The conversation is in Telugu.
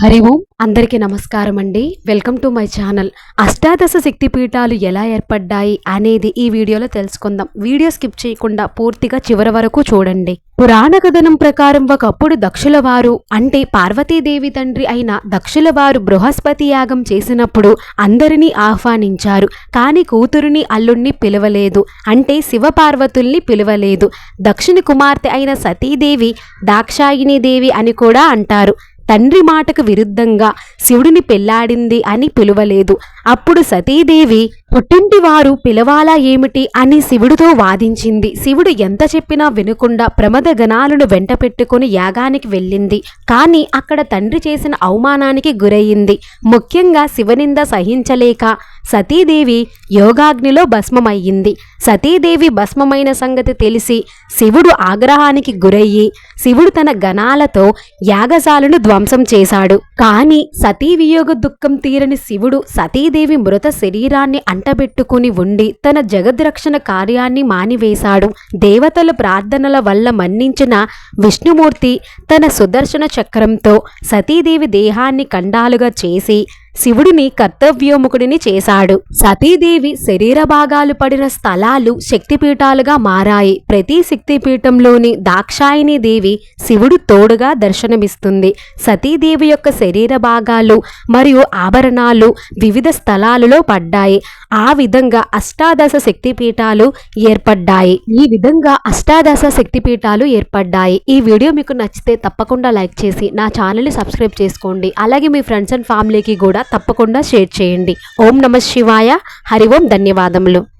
హరి ఓం. అందరికీ నమస్కారం అండి. Welcome to my channel. అష్టాదశ శక్తి పీఠాలు ఎలా ఏర్పడ్డాయి అనేది ఈ వీడియోలో తెలుసుకుందాం. వీడియో స్కిప్ చేయకుండా పూర్తిగా చివరి వరకు చూడండి. పురాణ కథనం ప్రకారం ఒకప్పుడు దక్షుల వారు అంటే పార్వతీదేవి తండ్రి అయిన దక్షుల వారు బృహస్పతి యాగం చేసినప్పుడు అందరినీ ఆహ్వానించారు. కానీ కూతురుని అల్లుణ్ణి పిలవలేదు. అంటే శివపార్వతుల్ని పిలవలేదు. దక్షిణ కుమార్తె అయిన సతీదేవి దాక్షాయిని దేవి అని కూడా అంటారు. తండ్రి మాటకు విరుద్ధంగా శివుడిని పెళ్ళాడింది అని పిలువలేదు. అప్పుడు సతీదేవి పుట్టింటి వారు పిలవాలా ఏమిటి అని శివుడితో వాదించింది. శివుడు ఎంత చెప్పినా వినకుండా ప్రమద గణాలను వెంట పెట్టుకుని యాగానికి వెళ్ళింది. కానీ అక్కడ తండ్రి చేసిన అవమానానికి గురయ్యింది ముఖ్యంగా శివనింద సహించలేక సతీదేవి యోగాగ్నిలో భస్మమయ్యింది. సతీదేవి భస్మమైన సంగతి తెలిసి శివుడు ఆగ్రహానికి గురయ్యి శివుడు తన గణాలతో యాగశాలను ధ్వంసం చేశాడు. కానీ సతీ వియోగ దుఃఖం తీరని శివుడు సతీదేవి మృత శరీరాన్ని అంటబెట్టుకుని ఉండి తన జగద్రక్షణ కార్యాన్ని మానివేశాడు. దేవతల ప్రార్థనల వల్ల మన్నించిన విష్ణుమూర్తి తన సుదర్శన చక్రంతో సతీదేవి దేహాన్ని కండాలుగా చేసి శివుడిని కర్తవ్యోముఖుడిని చేశాడు. సతీదేవి శరీర భాగాలు పడిన స్థలాలు శక్తిపీఠాలుగా మారాయి. ప్రతి శక్తిపీఠంలోని దాక్షాయిని దేవి శివుడు తోడుగా దర్శనమిస్తుంది. సతీదేవి యొక్క శరీర భాగాలు మరియు ఆభరణాలు వివిధ స్థలాలలో పడ్డాయి. ఆ విధంగా అష్టాదశ శక్తిపీఠాలు ఏర్పడ్డాయి. ఈ విధంగా అష్టాదశ శక్తిపీఠాలు ఏర్పడ్డాయి. ఈ వీడియో మీకు నచ్చితే తప్పకుండా లైక్ చేసి నా ఛానల్ని సబ్స్క్రైబ్ చేసుకోండి. అలాగే మీ ఫ్రెండ్స్ అండ్ ఫ్యామిలీకి కూడా తప్పకుండా షేర్ చేయండి. ఓం నమ శివాయ. హరి ఓం. ధన్యవాదములు.